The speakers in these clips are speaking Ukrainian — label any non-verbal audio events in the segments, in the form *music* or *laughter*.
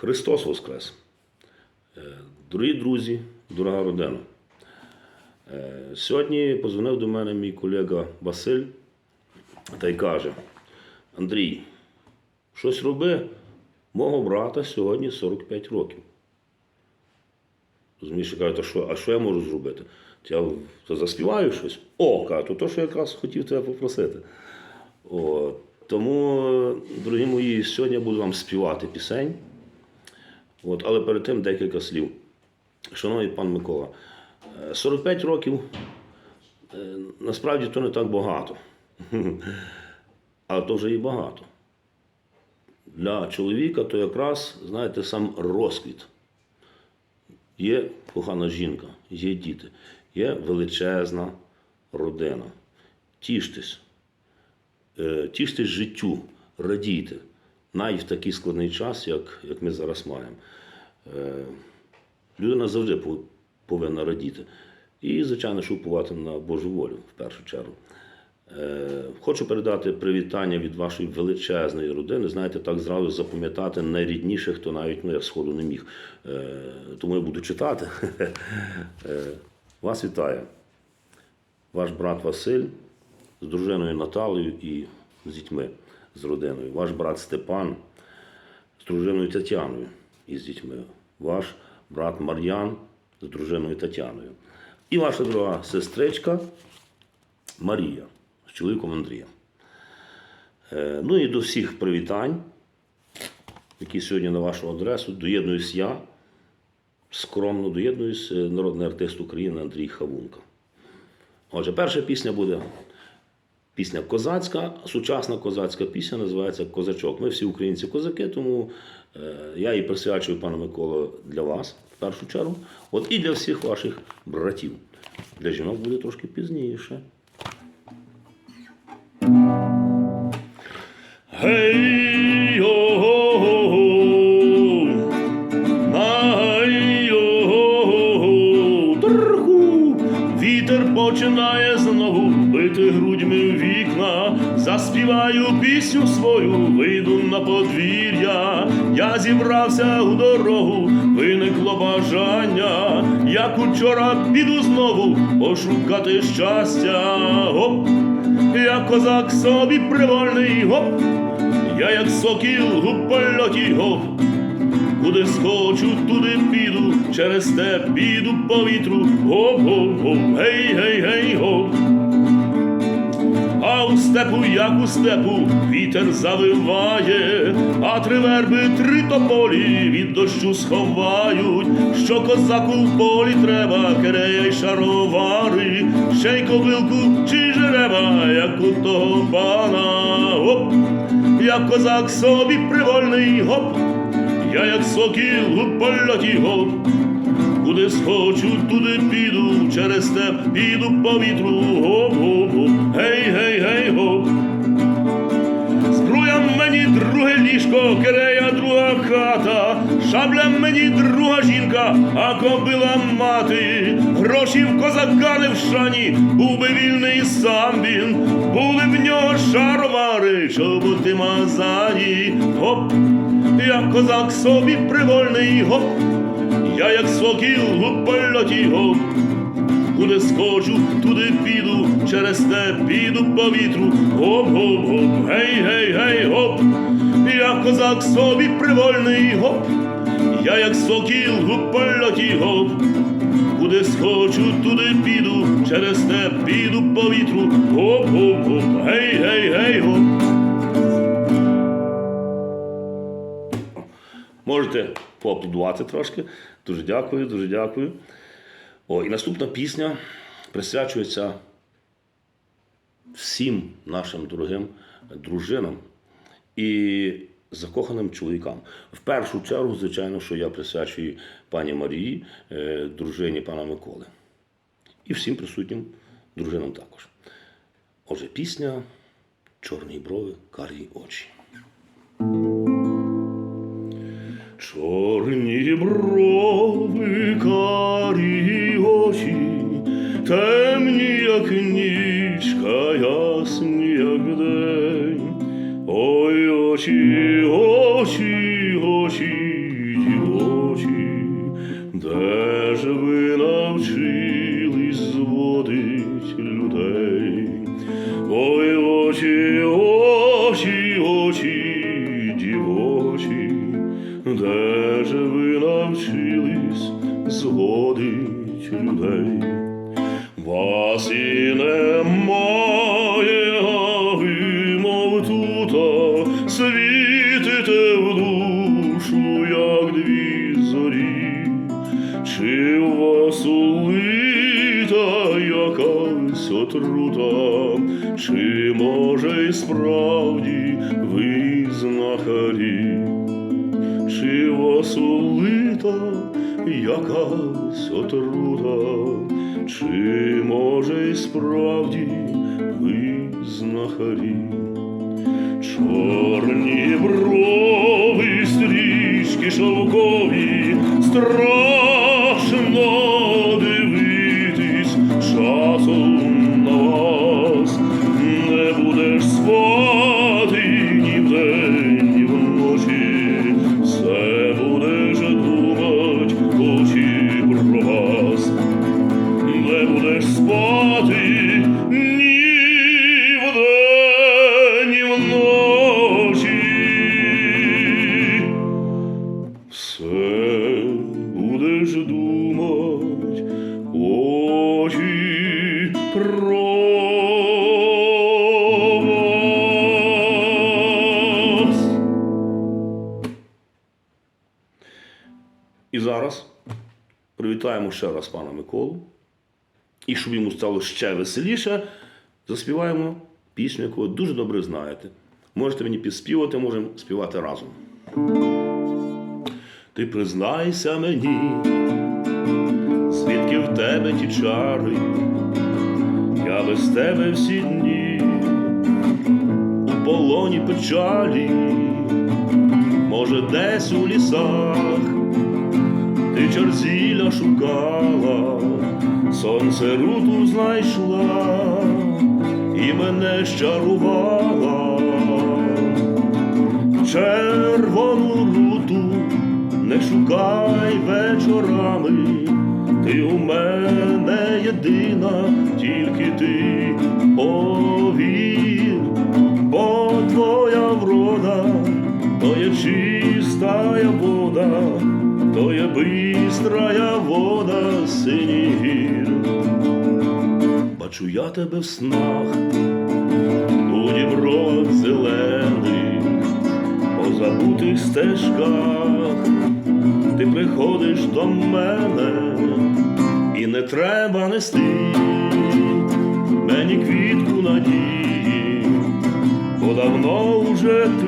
Христос Воскрес! Е, Дорогі друзі, дорога родина. Е, Сьогодні позвонив до мене мій колега Василь та й каже: Андрій, щось роби, мого брата сьогодні 45 років. Розумієш, я кажу, «Та що, а що я можу зробити? Я то заспіваю щось. О, кажу, то, то що я якраз хотів тебе попросити. О, тому, дорогі мої, сьогодні я буду вам співати пісень. От, але перед тим декілька слів. Шановний пан Микола, е, 45 років е, насправді то не так багато. *laughs* Але то вже і багато. Для чоловіка то якраз, знаєте, сам розквіт. Є кохана жінка, є діти, є величезна родина. Тіштесь, Е, тіштесь життю, радійте, навіть в такий складний час, як, як ми зараз маємо. Е, Людина завжди пов- повинна радіти. І, звичайно, що впливати на Божу волю в першу чергу. Е, Хочу передати привітання від вашої величезної родини. Знаєте, так зразу запам'ятати найрідніших, хто навіть ну, я сходу не міг. Е, Тому я буду читати. *laughs* Е, Вас вітає ваш брат Василь з дружиною Наталею і з дітьми, з родиною. Ваш брат Степан з дружиною Тетяною і з дітьми. Ваш брат Мар'ян з дружиною Тетяною. І ваша друга сестричка Марія з чоловіком Андрієм. Е, Ну і до всіх привітань, які сьогодні на вашу адресу, доєднуюсь я, скромно доєднуюсь е, народний артист України Андрій Хавунка. Отже, перша пісня буде пісня козацька, сучасна козацька пісня називається Козачок. Ми всі українці козаки, тому е, я її присвячую, пане Миколо, для вас в першу чергу. От і для всіх ваших братів. Для жінок буде трошки пізніше. Гей, Вітер починає знову бити грудьми в вікна. Заспіваю пісню свою, вийду на подвір'я. Я зібрався у дорогу, виникло бажання. Як учора піду знову пошукати щастя. Гоп, я козак собі привольний, гоп. Я як сокіл у польоті гоп, куди схочу, туди піду, через те піду по вітру, гоп, гоп, гоп, гей, гей, гей, гоп. А у степу, як у степу, вітер завиває, а три верби, три тополі від дощу сховають, що козаку в полі треба, керея й шаровари, ще й кобилку чи жереба, як у того пана. Оп! як козак собі привольний гоп, я як сокіл у польоті гоп, куди схочу, туди піду, через те піду по вітру, гоп, гоп, гоп, гей, гей, гей, гоп. Збруя мені друге ліжко, керея друга хата, шабля мені друга жінка, а кобила мати, гроші в козака не в шані, був би вільний сам він, були в нього шаровари, чоботи мазані, гоп, я козак собі привольний, гоп, я як сокіл у польоті, гоп. Куди скочу, туди піду, через те піду по вітру. Гоп, гоп, гоп, гей, гей, гей, гоп. Я козак собі привольний гоп. Я як сокіл у польоті гоп. Куди схочу, туди піду, через те піду по вітру. Гоп, гоп, гоп, гей, гей, гей, гоп. Можете поаплодувати трошки. Дуже дякую, дуже дякую. О, і наступна пісня присвячується всім нашим дорогим дружинам і закоханим чоловікам. В першу чергу, звичайно, що я присвячую пані Марії, е, дружині пана Миколи. І всім присутнім дружинам також. Отже, пісня Чорні брови, карі очі. Чорні брови, карі очі, темні, як нічка, ясні, як день. Ой, очі, очі, очі, зводить людей? Вас і немає, а ви, мов тута, світите в душу, як дві зорі, чи у вас улита якась отрута, чи може й справді ви знахарі? Чи вас улита якась отрута, чи може й справді ви знахарі? Чорні брови, стрічки шовкові, страшно І зараз привітаємо ще раз пана Миколу. І щоб йому стало ще веселіше, заспіваємо пісню, яку ви дуже добре знаєте. Можете мені підспівати, можемо співати разом. Ти признайся мені, звідки в тебе ті чари, я без тебе всі дні, у полоні печалі, може, десь у лісах ти чорзіля шукала, сонце руту знайшла і мене щарувала. Червону руту не шукай вечорами, ти у мене єдина, тільки ти повір, бистрая вода синіх. Бачу я тебе в снах, у дібровах зелених, по забутих стежках, ти приходиш до мене, і не треба нести мені квітку надії, бо давно вже ти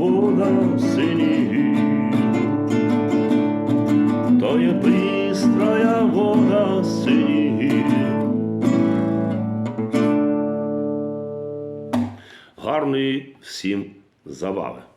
Бистрая синій. То є пристрая вода синій. Гарної всім забави!